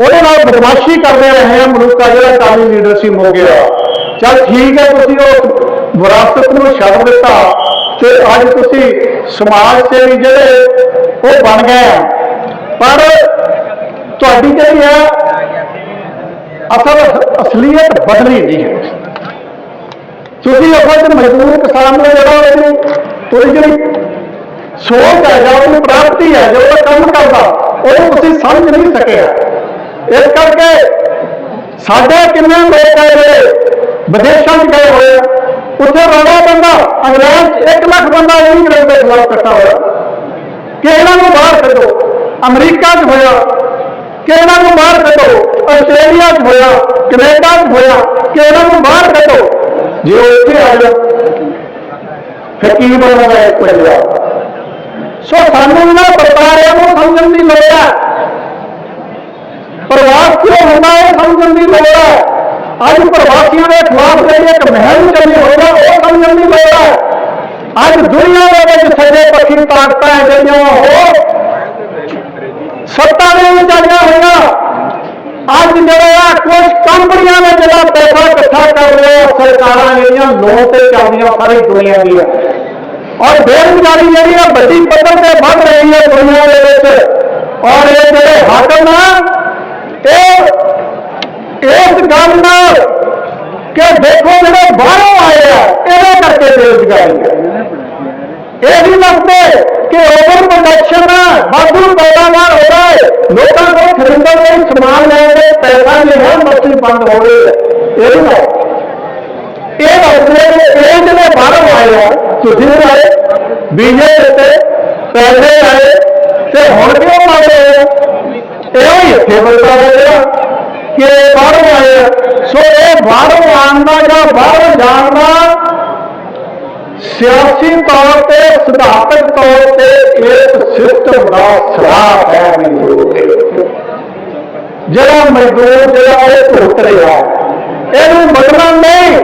ਉਹਦੇ ਨਾਲ ਬਦਮਾਸ਼ੀ ਕਰਦੇ ਰਹੇ ਆ ਮਨੁੱਖਾ ਜਿਹੜਾ ਕਾਲੀ ਲੀਡਰ ਸੀ ਮੋਗੇ ਚਲ ਠੀਕ ਹੈ ਤੁਸੀਂ ਉਹ ਵਿਰਾਸਤ ਨੂੰ ਛੱਡ ਦਿੱਤਾ ਤੇ ਅੱਜ ਤੁਸੀਂ ਸਮਾਜ ਸੇਵੀ ਜਿਹੜੇ ਉਹ ਬਣ ਗਏ ਆ। ਪਰ ਤੁਹਾਡੀ ਜਿਹੜੀ ਹੈ ਅਸਲ ਅਸਲੀਅਤ ਬਦਲੀ ਨਹੀਂ ਹੈ। ਤੁਸੀਂ ਉਹ ਚ ਮਜ਼ਦੂਰ ਕਿਸਾਨ ਨੂੰ ਜਿਹੜਾ ਉਹਨੂੰ ਉਹਦੀ ਜਿਹੜੀ ਸੋਚ ਹੈ ਜਾਂ ਉਹਨੂੰ ਪ੍ਰਾਪਤੀ ਹੈ, ਜੋ ਉਹ ਕੰਮ ਕਰਦਾ ਉਹ ਤੁਸੀਂ ਸਮਝ ਨਹੀਂ ਸਕਿਆ। ਇਸ ਕਰਕੇ ਸਾਡੇ ਕਿੰਨੇ ਲੋਕ ਹੈ ਜਿਹੜੇ ਵਿਦੇਸ਼ਾਂ 'ਚ ਗਏ ਹੋਏ ਉੱਥੇ ਰੌਲਾ ਬੰਦਾ ਅੰਗਰੇਜ਼ 1 ਲੱਖ ਬੰਦਾ ਇੰਗਲੈਂਡ ਦੇ ਖਿਲਾਫ ਇਕੱਠਾ ਹੋਇਆ। ਕਿ ਇਹਨਾਂ ਨੂੰ ਬਾਹਰ ਕੱਢੋ? ਅਮਰੀਕਾ 'ਚ ਹੋਇਆ। ਕਿ ਇਹਨਾਂ ਨੂੰ ਬਾਹਰ ਕੱਢੋ? ਆਸਟ੍ਰੇਲੀਆ 'ਚ ਹੋਇਆ, ਕੈਨੇਡਾ 'ਚ ਹੋਇਆ। ਕਿ ਇਹਨਾਂ ਨੂੰ ਬਾਹਰ ਕੱਢੋ? ਜੇ ਉਹ ਇੱਥੇ ਆ ਜਾ ਫਿਰ ਕੀ ਬਣੂਗਾ ਇਸ ਪੰਜਾਬ ਸੋ ਸਾਨੂੰ ਇਹਨਾਂ ਪਰਿਵਾਰਿਆਂ ਨੂੰ ਸਮਝਣ ਦੀ ਲੋੜ ਹੈ। ਪ੍ਰਵਾਸ ਕਿਉਂ ਹੁੰਦਾ ਹੈ, ਸਮਝਣ ਦੀ ਲੋੜ ਹੈ? ਅੱਜ ਪ੍ਰਵਾਸੀਆਂ ਦੇ ਖਿਲਾਫ ਜਿਹੜੀ ਇੱਕ ਮਹਿਮ ਚੱਲੀ ਹੋਇਆ ਉਹ ਸਮਝਣ ਦੀ ਲੋੜ ਹੈ ਅੱਜ ਦੁਨੀਆ ਦੇ ਵਿੱਚ ਸੱਜੇ ਪੱਖੀ ਤਾਕਤਾਂ ਹੈ ਜਿਹੜੀਆਂ ਉਹ ਸੱਤਾ ਦੇ ਵਿੱਚ ਆਈਆਂ ਹੋਈਆਂ ਅੱਜ ਜਿਹੜੇ ਆ ਕੁਝ ਕੰਪਨੀਆਂ ਨੇ ਜਿਹੜਾ ਪੈਸਾ ਇਕੱਠਾ ਕਰ ਲਿਆ ਸਰਕਾਰਾਂ ਜਿਹੜੀਆਂ ਲੋਨ ਤੇ ਚੱਲਦੀਆਂ ਸਾਰੀ ਦੁਨੀਆ ਦੀਆਂ ਔਰ ਬੇਰੁਜ਼ਗਾਰੀ ਜਿਹੜੀ ਆ ਵੱਡੀ ਪੱਧਰ ਤੇ ਵੱਧ ਰਹੀ ਹੈ ਦੁਨੀਆ ਦੇ ਵਿੱਚ ਔਰ ਇਹ ਜਿਹੜੇ ਹਾਕਮ ਆ ਇਹ ਇਸ ਗੱਲ ਨਾਲ ਕਿ ਦੇਖੋ ਜਿਹੜੇ ਬਾਹਰੋਂ ਆਏ ਆ ਇਹਦੇ ਕਰਕੇ ਬੇਰੁਜ਼ਗਾਰੀ ਹੈ ਇਹ ਵੀ ਲੱਗਦੇ ਕਿ ਓਵਰ ਪ੍ਰੋਡਕਸ਼ਨ ਵਾਧੂ ਪੈਦਾਵਾਰ ਹੋ ਰਿਹਾ ਹੈ ਲੋਕਾਂ ਕੋਲ ਖਰੀਦਣ ਲਈ ਸਮਾਨ ਲੈਣ ਦੇ ਪੈਸਾ ਨਹੀਂ ਹੈ ਮਸਤੀ ਬੰਦ ਹੋ ਰਹੀ ਹੈ ਇਹ ਵੀ ਹੈ ਇਹ ਲੱਗਦੇ ਕਿ ਇਹ ਜਿਹੜੇ ਬਾਹਰੋਂ ਆਏ ਆ ਤੁਸੀਂ ਵੀ ਆਏ ਬੀਜੇ ਤੇ ਪੈਸੇ ਆਏ ਤੇ ਹੁਣ ਕਿਉਂ ਆ ਰਹੇ ਆ ਇਹੋ ਹੀ ਇੱਥੇ ਬਲਦਾ ਰਿਹਾ ਕਿ ਬਾਹਰੋਂ ਆਏ। ਸੋ ਇਹ ਬਾਹਰੋਂ ਆਉਣ ਦਾ ਜਾਂ ਬਾਹਰੋਂ ਜਾਣ ਦਾ ਸਿਆਸੀ ਤੌਰ ਤੇ, ਸਿਧਾਂਤਕ ਤੌਰ ਤੇ ਇਸ ਸਿਸਟਮ ਦਾ ਸਰਾਪ ਹੈ ਮਜ਼ਦੂਰ ਜਿਹੜਾ ਮਜ਼ਦੂਰ, ਜਿਹੜਾ ਉਹ ਭੁਗਤ ਰਿਹਾ ਇਹਨੂੰ ਬਦਲਣਾ ਨਹੀਂ,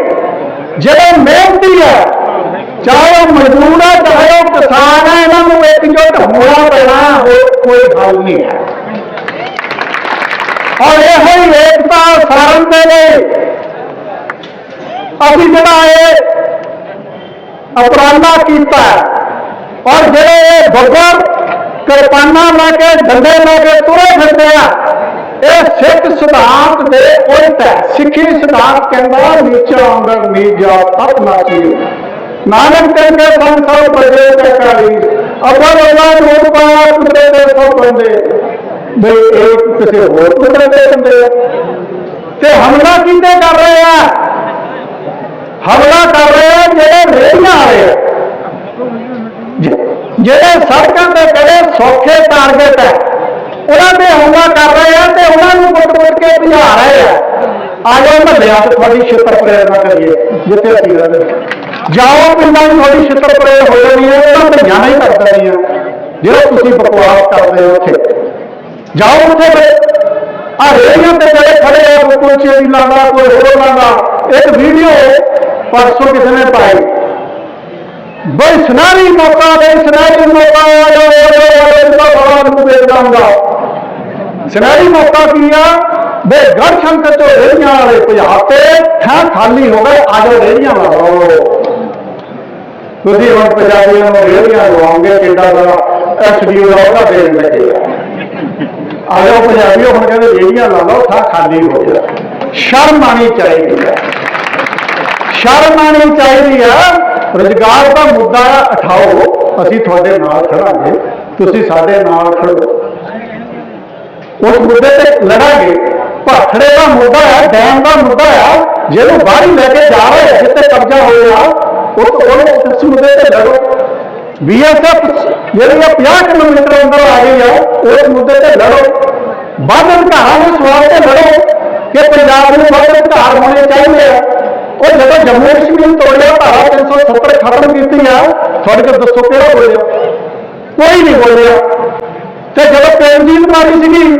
ਜਿਹੜਾ ਮਿਹਨਤੀ ਹੈ। ਚਾਹੇ ਉਹ ਮਜ਼ਦੂਰ ਹੈ, ਚਾਹੇ ਉਹ ਕਿਸਾਨ ਹੈ, ਇਹਨਾਂ ਨੂੰ ਇਕਜੁੱਟ ਹੋਣਾ ਪੈਣਾ, ਹੋਰ ਕੋਈ ਹੱਲ ਨਹੀਂ ਹੈ। ਔਰ ਇਹੋ ਹੀ ਏਕਤਾ ਸਾਰਨ ਦੇ ਲਈ ਅਸੀਂ ਜਿਹੜਾ ਇਹ ਅਪਰਾਧਾ ਕੀਤਾ ਔਰ ਜਿਹੜੇ ਇਹ ਬੱਬਰ ਕਿਰਪਾਨਾਂ ਲਾ ਕੇ, ਡੰਡੇ ਲਾ ਕੇ ਤੁਰੇ ਫਿਰਦੇ ਆ, ਇਹ ਸਿੱਖ ਸਿਧਾਂਤ ਦੇ ਉਲਟ ਹੈ। ਸਿੱਖੀ ਸਿਧਾਂਤ ਕਹਿੰਦਾ, ਨੀਚਾ ਅੰਦਰ ਨੀਜਾ ਤਪ ਨਾਚੀ ਨਾਨਕ ਕਹਿੰਦੇ ਸੰਤ ਸਭ ਤੇ ਕਾਲੀ। ਅਬਰ ਅੱਲਾ ਜੋਤ ਪਾਇਆ ਦੇ ਸਭ ਬੰਦੇ। ਬਈ ਇਹ ਕਿਸੇ ਹੋਰ ਕੁਦਰੇ ਦੇ ਬੰਦੇ ਆ। ਤੇ ਹਮਲਾ ਕਿੰਨੇ ਕਰ ਰਹੇ ਆ? ਹਮਲਾ ਕਰ ਰਹੇ ਆ ਜਿਹੜੇ ਰੇਹਾਂ ਵਾਲੇ ਆ। ਜਿਹੜੇ ਸੜਕਾਂ ਦੇ ਬੜੇ ਸੌਖੇ ਟਾਰਗੇਟ ਹੈ ਉਹਨਾਂ ਤੇ ਹਮਲਾ ਕਰ ਰਹੇ ਆ ਤੇ ਉਹਨਾਂ ਨੂੰ ਕੁੱਟ-ਕੁੱਟ ਕੇ ਭਜਾ ਰਹੇ ਆ। ਆ ਜਾਓ ਮਹੱਲਿਆਂ ਤੇ ਤੁਹਾਡੀ ਛਿੱਤਰ ਪ੍ਰੇਰਨਾ ਕਰੀਏ, ਜਿੱਥੇ ਅਸੀਂ ਰਹਿੰਦੇ ਜਾਓ ਪਿੰਡਾਂ ਨੂੰ ਤੁਹਾਡੀ ਛਿੱਤਰ ਪ੍ਰੇਰ ਹੋ ਜਾਣੀ ਹੈ ਉਹਨਾਂ ਭਈਆਂ ਨਹੀਂ ਕਰ ਦੇਣੀਆਂ ਜਿਹੜਾ ਤੁਸੀਂ ਬਕਵਾਸ ਕਰਦੇ ਹੋ ਉੱਥੇ। ਜਾਓ ਉੱਥੇ ਫਿਰ। ਆ ਰੇੜੀਆਂ ਤੇ ਜਿਹੜੇ ਖੜੇ ਆ ਕੋਈ ਚੇਰੀ ਲਾਉਂਦਾ ਕੋਈ ਹੋਰ ਲਾਉਂਦਾ ਇੱਕ ਵੀਡੀਓ ਪਰਸੋਂ ਕਿਸੇ ਨੇ ਪਾਈ। ਬਈ ਸੁਨਾਰੀ ਮੌਕਾ ਦੇ ਸੁਨਾਰੀ ਮੌਕਾ ਆਇਆ ਉਹਦਾ ਬੜਾ ਨੂੰ ਦੇਖਦਾ ਹੁੰਦਾ ਸੁਨਾਰੀ ਮੌਕਾ ਕੀ ਆ? ਬੇ ਗੜ ਸ਼ੰਕਰ ਤੋਂ ਰੇੜੀਆਂ ਵਾਲੇ ਭਜਾਤੇ ਥਾਂ ਖਾਲੀ ਹੋ ਗਏ ਆਜੋ ਰੇੜੀਆਂ ਲਾਓ ਤੁਸੀਂ ਹੁਣ ਪੰਜਾਬੀਆਂ ਨੂੰ ਰੇੜੀਆਂ ਲਵਾਉਂਗੇ ਕਿੰਨਾ ਦਾ ਐਸਡੀਓ ਦਾ ਉਹਦਾ ਦੇਣ ਲੱਗੇ ਆ ਆਜੋ ਪੰਜਾਬੀ ਹੁਣ ਕਹਿੰਦੇ ਰੇੜੀਆਂ ਲਾ ਲਓ ਥਾਂ ਖਾਲੀ ਹੋ ਗਿਆ। ਸ਼ਰਮ ਆਣੀ ਚਾਹੀਦੀ ਹੈ ਸ਼ਰਮ ਆਣੀ ਚਾਹੀਦੀ ਆ। ਰੁਜ਼ਗਾਰ ਦਾ ਮੁੱਦਾ ਉਠਾਓ। ਅਸੀਂ ਤੁਹਾਡੇ ਨਾਲ ਖੜਾਂਗੇ। ਤੁਸੀਂ ਸਾਡੇ ਨਾਲ ਖੜੋ। ਉਸ ਮੁੱਦੇ ਤੇ ਲੜਾਂਗੇ। ਭਾਖੜੇ ਦਾ ਮੁੱਦਾ ਹੈ ਡੈਮ ਦਾ ਮੁੱਦਾ ਹੈ ਜਿਹਨੂੰ ਬਾਹਰੀ ਲੈ ਕੇ ਜਾ ਰਹੇ ਆ, ਕਬਜ਼ਾ ਹੋਇਆ ਉਹ ਤੋਂ ਉਸ ਮੁੱਦੇ ਤੇ ਲੜੋ। ਬੀਐਸਐਫ ਜਿਹੜੀ ਆ 50 ਕਿਲੋਮੀਟਰ ਅੰਦਰ ਆ ਗਈ ਆ, ਉਸ ਮੁੱਦੇ ਤੇ ਲੜੋ। ਵੱਧ ਅਧਿਕਾਰਾਂ ਨੂੰ ਸਵਾਲ ਤੇ ਲੜੋ ਕਿ ਪੰਜਾਬ ਨੂੰ ਵੱਧ ਅਧਿਕਾਰ ਹੋਣੇ ਚਾਹੀਦੇ ਆ। ਉਹ ਜਦੋਂ ਜੰਮੂ ਕਸ਼ਮੀਰ ਨੂੰ ਤੋੜਿਆ, ਧਾਰਾ 370 ਖਤਮ ਕੀਤੀ ਆ ਤੁਹਾਡੇ ਕੋਲ ਦੱਸੋ ਕਿਹੜਾ ਬੋਲਿਆ? ਕੋਈ ਨਹੀਂ ਬੋਲਿਆ। ਤੇ ਜਦੋਂ ਪੇਂਜੀਤ ਮਾਰੀ ਸੀਗੀ,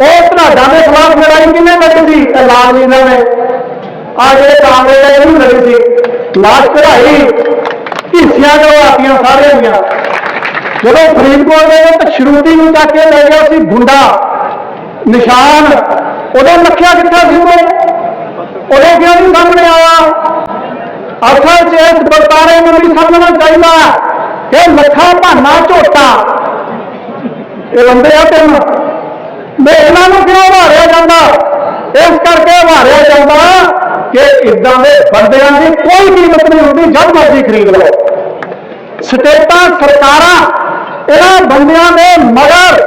ਉਹ ਧਨਾਡਾ ਦੇ ਖਿਲਾਫ ਲੜਾਈ ਕਿਵੇਂ ਲੜੀ ਸੀ? ਇਹ ਲਾਲ ਨੇ। ਆ ਜਿਹੜੇ ਕਾਂਗਰਸ ਦੇ ਇਹਨੂੰ ਲੜੀ ਸੀ। ਲਾਸ਼ ਕਢਾਈ। ਹਿੱਸਿਆਂ ਕਰਵਾਤੀਆਂ ਸਾਰਿਆਂ ਦੀਆਂ ਜਦੋਂ ਫਰੀਦਕੋਟ ਦੇ ਵਿੱਚ ਸ਼ਰੂਦੀ ਨੂੰ ਚੱਕ ਕੇ ਲੈ ਗਿਆ ਸੀ ਗੁੰਡਾ, ਨਿਸ਼ਾਨ, ਉਹਦਾ ਲੱਖਿਆ ਕਿੱਥੇ ਸੀ ਉਹ? ਉਹਦੇ ਕਿਉਂ ਨਹੀਂ ਸਾਹਮਣੇ ਆਇਆ। ਅਸਲ 'ਚ ਇਸ ਵਰਤਾਰੇ ਨੂੰ ਵੀ ਸਮਝਣਾ ਚਾਹੀਦਾ ਇਹ ਲੱਖਾ ਭਾਨਾ ਝੋਟਾ। ਇਹ ਬੰਦੇ ਆ ਤਿੰਨ। ਵੀ ਇਹਨਾਂ ਨੂੰ ਕਿਉਂ ਮਾਰਿਆ ਜਾਂਦਾ? ਇਸ ਕਰਕੇ ਮਾਰਿਆ ਜਾਂਦਾ ਕਿ ਇਦਾਂ ਦੇ ਬੰਦਿਆਂ ਦੀ ਕੋਈ ਕੀਮਤ ਨਹੀਂ ਹੁੰਦੀ, ਜਦ ਮਰਜ਼ੀ ਖਰੀਦ ਲਓ। ਸਟੇਟਾਂ, ਸਰਕਾਰਾਂ, ਇਹਨਾਂ ਬੰਦਿਆਂ ਦੇ ਮਗਰ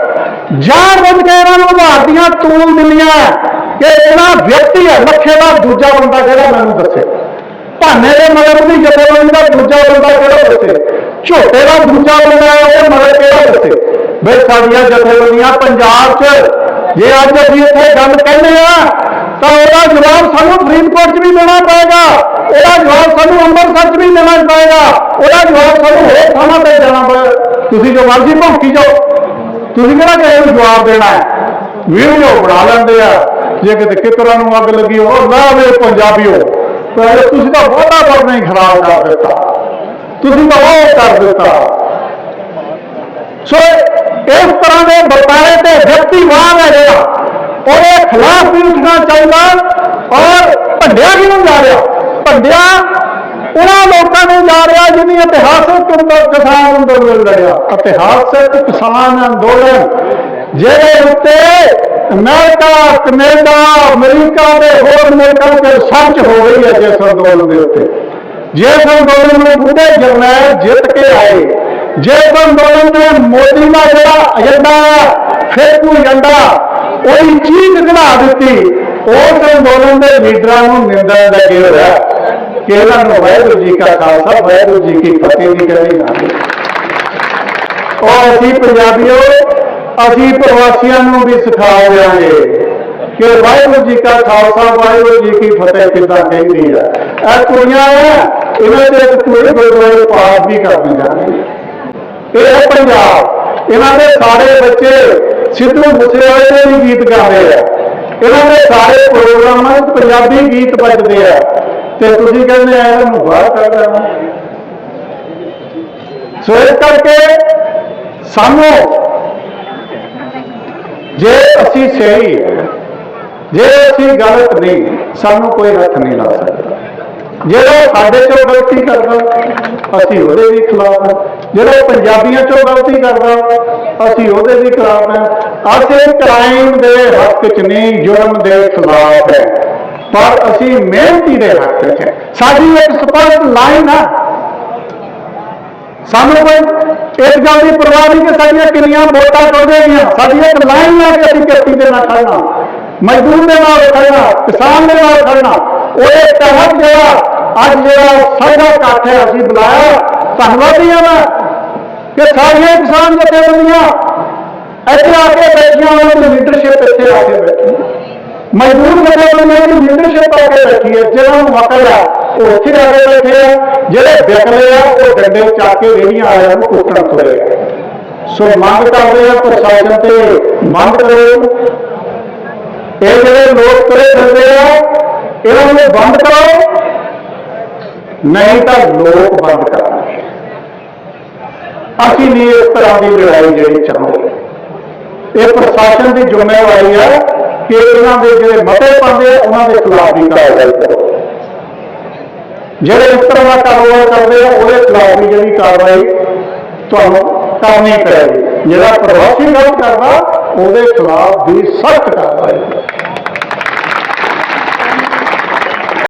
ਜਾਣ ਬੁੱਝ ਕੇ ਇਹਨਾਂ ਨੂੰ ਮਾਰਦੀਆਂ ਤੂਲ ਦਿੰਦੀਆਂ ਕਿ ਇਹਨਾਂ ਵਿਅਕਤੀ ਹੈ ਲੱਖੇ ਦਾ ਦੂਜਾ ਬੰਦਾ ਜਿਹੜਾ ਮੈਨੂੰ ਦੱਸੇ। ਭਾਨੇ ਦੇ ਮਗਰ ਦੀ ਜਥੇਬੰਦੀ ਦਾ ਦੂਜਾ ਬੰਦਾ ਕਿਹੜਾ ਦੱਸੇ? ਝੋਟੇ ਦਾ ਦੂਜਾ ਬੰਦਾ ਉਹ ਮਗਰ ਕਿਹੜਾ ਦੱਸੇ? ਬਈ ਸਾਡੀਆਂ ਜਥੇਬੰਦੀਆਂ ਪੰਜਾਬ 'ਚ ਜੇ ਅੱਜ ਅਸੀਂ ਇੱਥੇ ਗੱਲ ਕਹਿੰਦੇ ਆ ਤਾਂ ਉਹਦਾ ਜਵਾਬ ਸਾਨੂੰ ਫਰੀਦਕੋਟ 'ਚ ਵੀ ਦੇਣਾ ਪਏਗਾ, ਉਹਦਾ ਜਵਾਬ ਸਾਨੂੰ ਅੰਮ੍ਰਿਤਸਰ 'ਚ ਵੀ ਦੇਣਾ ਪਏਗਾ, ਉਹਦਾ ਜਵਾਬ ਸਾਨੂੰ ਹੋਰ ਥਾਵਾਂ ਤੇ ਦੇਣਾ ਪਏਗਾ ਤੁਸੀਂ ਜੋ ਮਰਜ਼ੀ ਭੌਂਕੀ ਜਾਓ। ਤੁਸੀਂ ਕਿਹੜਾ ਕਿਸੇ ਨੂੰ ਜਵਾਬ ਦੇਣਾ ਹੈ? ਵੀਡੀਓ ਬਣਾ ਲੈਂਦੇ ਆ। ਜੇ ਕਿਤੇ ਕਿਤਰਾਂ ਨੂੰ ਅੱਗ ਲੱਗੀ ਉਹ ਨਾ ਵੇ ਪੰਜਾਬੀਓ। ਪਰ ਤੁਸੀਂ ਤਾਂ ਬਹੁਤਾ ਵਰਨਾ ਹੀ ਖਰਾਬ ਕਰ ਦਿੱਤਾ। ਤੁਸੀਂ ਤਾਂ ਉਹ ਕਰ ਦਿੱਤਾ। ਸੋ ਇਸ ਤਰ੍ਹਾਂ ਦੇ ਵਰਤਾਰੇ ਤੇ ਵਿਅਕਤੀਵਾਦ ਹੈ ਜਿਹੜਾ ਉਹਦੇ ਖਿਲਾਫ ਵੀ ਉੱਠਣਾ ਚਾਹੀਦਾ ਔਰ ਭੰਡਿਆ ਕਿਉਂ ਜਾ ਰਿਹਾ। ਭੰਡਿਆ ਉਹਨਾਂ ਲੋਕਾਂ ਨੂੰ ਜਾ ਰਿਹਾ ਜਿਹਨੇ ਇਤਿਹਾਸਕ ਕਿਸਾਨ ਅੰਦੋਲਨ ਲੜਿਆ। ਇਤਿਹਾਸਕ ਕਿਸਾਨ ਅੰਦੋਲਨ, ਜਿਹਦੇ ਉੱਤੇ ਅਮਰੀਕਾ, ਕੈਨੇਡਾ, ਅਮਰੀਕਾ ਦੇ ਹੋਰ ਮੁਲਕਾਂ 'ਚ ਸੱਚ ਹੋ ਗਈ ਹੈ ਜਿਸ ਅੰਦੋਲਨ ਦੇ ਉੱਤੇ। ਜਿਸ ਅੰਦੋਲਨ ਨੂੰ ਬੁੱਢੇ ਜਰਨੈਲ ਜਿੱਤ ਕੇ ਆਏ। ਜਿਸ ਅੰਦੋਲਨ ਨੇ ਮੋਦੀ ਦਾ ਜਿਹੜਾ ਏਜੰਡਾ ਹੈ ਫੇਕੂ ਏਜੰਡਾ ਉਹਦੀ ਚੀਜ਼ ਕਢਾ ਦਿੱਤੀ। ਉਸ ਅੰਦੋਲਨ ਦੇ ਲੀਡਰਾਂ ਨੂੰ ਨਿੰਦਾ ਲੱਗੇ ਹੋਇਆ ਕਿ ਇਹਨਾਂ ਨੂੰ ਵਾਹਿਗੁਰੂ ਜੀ ਕਾ ਖਾਲਸਾ, ਵਾਹਿਗੁਰੂ ਜੀ ਕੀ ਫਤਿਹ ਦੀ ਕਰੀ ਨਾ ਔਰ ਅਸੀਂ ਪੰਜਾਬੀਓ, ਅਸੀਂ ਪ੍ਰਵਾਸੀਆਂ ਨੂੰ ਵੀ ਸਿਖਾ ਦਿਆਂਗੇ ਕਿ ਵਾਹਿਗੁਰੂ ਜੀ ਕਾ ਖਾਲਸਾ, ਵਾਹਿਗੁਰੂ ਜੀ ਕੀ ਫਤਿਹ ਕਿੱਦਾਂ ਕਹਿੰਦੀ ਹੈ। ਇਹ ਕੁੜੀਆਂ ਆ ਇਹਨਾਂ ਦੇ ਇੱਕ ਕੁੜੀ ਗੁਰਦੁਆਰੇ ਪਾਠ ਵੀ ਕਰਦੀਆਂ। ਇਹ ਪੰਜਾਬ। ਇਹਨਾਂ ਦੇ ਸਾਰੇ ਬੱਚੇ ਸਿੱਧੂ ਮੂਸੇਵਾਲੇ ਦੇ ਵੀ ਗੀਤ ਗਾਉਂਦੇ ਆ। ਇਹਨਾਂ ਦੇ ਸਾਰੇ ਪ੍ਰੋਗਰਾਮਾਂ ਵਿੱਚ ਪੰਜਾਬੀ ਗੀਤ ਵੱਜਦੇ ਆ। ਤੇ ਤੁਸੀਂ ਕਹਿੰਦੇ ਆ, ਇਹਨਾਂ ਬਾਹਰ ਕਰ ਦੇਣਾ। ਸੋ ਇਸ ਕਰਕੇ ਸਾਨੂੰ ਜੇ ਅਸੀਂ ਸਹੀ ਹੈ ਜੇ ਅਸੀਂ ਗਲਤ ਨਹੀਂ, ਸਾਨੂੰ ਕੋਈ ਹੱਥ ਨਹੀਂ ਲਾ ਸਕਦਾ। ਜਿਹੜਾ ਸਾਡੇ ਚੋਂ ਗਲਤੀ ਕਰਦਾ, ਅਸੀਂ ਉਹਦੇ ਵੀ ਖਿਲਾਫ ਹਾਂ। ਜਿਹੜਾ ਪੰਜਾਬੀਆਂ ਚੋਂ ਗਲਤੀ ਕਰਦਾ, ਅਸੀਂ ਉਹਦੇ ਵੀ ਖਿਲਾਫ ਹੈ। ਅਸੀਂ ਕ੍ਰਾਈਮ ਦੇ ਹੱਕ 'ਚ ਨਹੀਂ ਜੁਰਮ ਦੇ ਖਿਲਾਫ ਹੈ। ਪਰ ਅਸੀਂ ਮਿਹਨਤੀ ਦੇ ਹੱਕ 'ਚ ਹੈ। ਸਾਡੀ ਇੱਕ ਸਪਸ਼ਟ ਲਾਈਨ ਹੈ ਸਾਨੂੰ ਕੋਈ ਇਸ ਗੱਲ ਦੀ ਪਰਵਾਹ ਨਹੀਂ ਕਿ ਸਾਡੀਆਂ ਕਿੰਨੀਆਂ ਵੋਟਾਂ ਟੁੱਟ ਸਾਡੀਆਂ ਇੱਕ ਲਾਈਨ ਹੈ ਕਿ ਅਸੀਂ ਕਿਰਤੀ ਦੇ ਨਾਲ ਖੜਨਾ ਮਜ਼ਦੂਰ ਦੇ ਨਾਲ ਖੜਨਾ ਕਿਸਾਨ ਦੇ ਨਾਲ ਖੜਨਾ ਉਹਦੇ ਤਹਿਤ ਜਿਹੜਾ ਅੱਜ ਜਿਹੜਾ ਸਾਡਾ ਇਕੱਠ ਹੈ, ਅਸੀਂ ਬੁਲਾਇਆ। ਧੰਨਵਾਦੀ ਹਾਂ ਕਿ ਸਾਰੀਆਂ ਕਿਸਾਨ ਜਥੇਬੰਦੀਆਂ ਇੱਥੇ ਆ ਕੇ ਬੈਠੀਆਂ ਉਹਨਾਂ ਦੀ ਲੀਡਰਸ਼ਿਪ ਇੱਥੇ ਆ ਕੇ ਬੈਠੀ। ਮਜ਼ਦੂਰ ਜਥੇਬੰਦੀਆਂ ਦੀ ਲੀਡਰਸ਼ਿਪ ਆ ਕੇ ਬੈਠੀ ਹੈ ਜਿਹਨਾਂ ਨੂੰ ਮਕਲ ਆ, ਉਹ ਇੱਥੇ ਆ ਕੇ ਬੈਠੇ ਆ। ਜਿਹੜੇ ਵਿਕਲੇ ਆ, ਉਹ ਡੰਡੇ ਚੱਕ ਕੇ ਰੇੜੀਆਂ ਆਇਆ ਨੂੰ ਕੁੱਟਣ ਤੁਰੇ ਸੋ ਮੰਗ ਕਰਦੇ ਆ, ਪ੍ਰਸ਼ਾਸਨ ਤੇ ਮੰਗ ਕਰੋ। ਇਹ ਜਿਹੜੇ ਲੋਕ ਤੁਰੇ ਫਿਰਦੇ ਆ, ਇਹਨਾਂ ਨੂੰ ਬੰਦ ਕਰੋ। ਨਹੀਂ ਤਾਂ ਲੋਕ ਬੰਦ ਕਰਾਂਗੇ ਅਸੀਂ ਨਹੀਂ ਇਸ ਤਰ੍ਹਾਂ ਦੀ ਲੜਾਈ ਜਿਹੜੀ ਚਾਹੁੰਦੇ ਇਹ ਪ੍ਰਸ਼ਾਸਨ ਦੀ ਜ਼ਿੰਮੇਵਾਰੀ ਹੈ ਕਿ ਇਹਨਾਂ ਦੇ ਜਿਹੜੇ ਮਤੇ ਪਾਉਂਦੇ ਆ, ਉਹਨਾਂ ਦੇ ਖਿਲਾਫ ਵੀ ਕਾਰਵਾਈ ਕਰੋ। ਜਿਹੜੇ ਇਸ ਤਰ੍ਹਾਂ ਦਾ ਕਾਰੋਬਾਰ ਕਰਦੇ ਆ, ਉਹਦੇ ਖਿਲਾਫ ਵੀ ਜਿਹੜੀ ਕਾਰਵਾਈ ਤੁਹਾਨੂੰ ਕਰਨੀ ਪਏਗੀ। ਜਿਹੜਾ ਪ੍ਰਵਾਸੀ ਗਲਤ ਕਰਦਾ, ਉਹਦੇ ਖਿਲਾਫ ਵੀ ਸਖਤ ਕਾਰਵਾਈ।